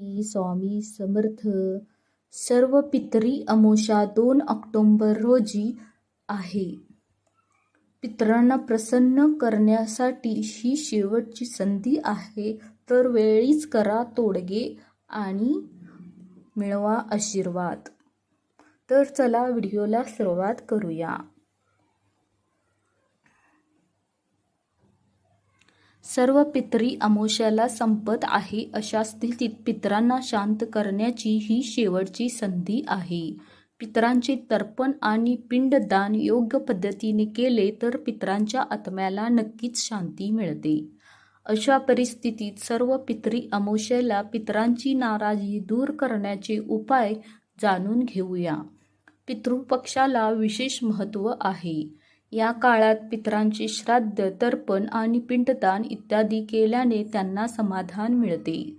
स्वामी समर्थ. सर्व पितरी अमोषा दोन ऑक्टोंबर रोजी आहे. पितरांना प्रसन्न करण्यासाठी ही शेवटची संधी आहे. तर वेळीच करा तोडगे आणि मिळवा आशीर्वाद. तर चला व्हिडिओला सुरुवात करूया. सर्व पितरी अमोश्याला संपत आहे अशा स्थितीत पितरांना शांत करण्याची ही शेवटची संधी आहे. पितरांचे तर्पण आणि पिंडदान योग्य पद्धतीने केले तर पितरांच्या आत्म्याला नक्कीच शांती मिळते. अशा परिस्थितीत सर्व पितरी अमोशेला पितरांची नाराजी दूर करण्याचे उपाय जाणून घेऊया. पितृपक्षाला विशेष महत्त्व आहे. या काळात पितरांचे श्राद्ध तर्पण आणि पिंडदान इत्यादी केल्याने त्यांना समाधान मिळते.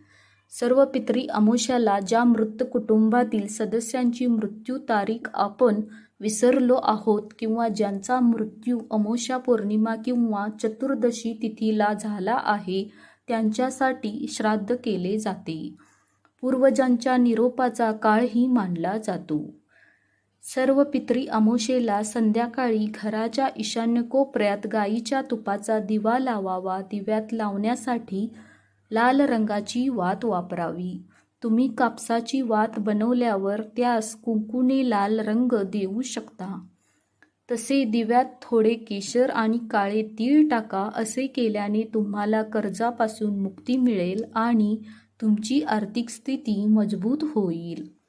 सर्व पितरी अमोशाला ज्या मृत कुटुंबातील सदस्यांची मृत्यू तारीख आपण विसरलो आहोत किंवा ज्यांचा मृत्यू अमोशा पौर्णिमा किंवा चतुर्दशी तिथीला झाला आहे त्यांच्यासाठी श्राद्ध केले जाते. पूर्वजांच्या निरोपाचा काळही मानला जातो. सर्व पितरी अमोशेला संध्याकाळी घराच्या ईशान्य कोपऱ्यात गाईच्या तुपाचा दिवा लावावा दिव्यात लावण्यासाठी लाल रंगाची वात वापरावी. तुम्ही कापसाची वात बनवल्यावर त्यास कुंकुने लाल रंग देऊ शकता. तसे दिव्यात थोडे केशर आणि काळे तीळ टाका असे केल्याने तुम्हाला कर्जापासून मुक्ती मिळेल आणि तुमची आर्थिक स्थिती मजबूत होईल.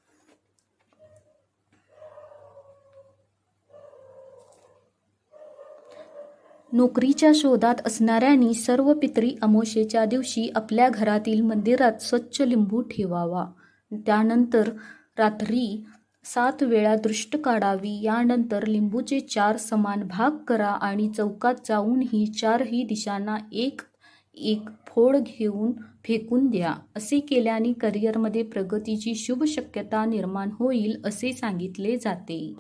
नोकरीच्या शोधात असणाऱ्यांनी सर्व पितरी अमोशेच्या दिवशी आपल्या घरातील मंदिरात स्वच्छ लिंबू ठेवावा. त्यानंतर रात्री सात वेळा दृष्ट काढावी. यानंतर लिंबूचे चार समान भाग करा आणि चौकात जाऊन ही चारही दिशांना एक एक फोड घेऊन फेकून द्या. असे केल्याने करिअरमध्ये प्रगतीची शुभ शक्यता निर्माण होईल असे सांगितले जाते.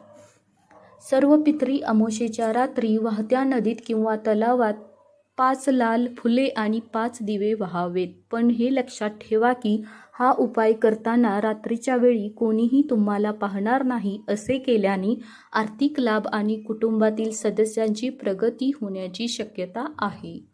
सर्व पितरी अमोशेच्या रात्री वाहत्या नदीत किंवा तलावात पाच लाल फुले आणि पाच दिवे व्हावेत. पण हे लक्षात ठेवा की हा उपाय करताना रात्रीच्या वेळी कोणीही तुम्हाला पाहणार नाही असे केल्याने आर्थिक लाभ आणि कुटुंबातील सदस्यांची प्रगती होण्याची शक्यता आहे.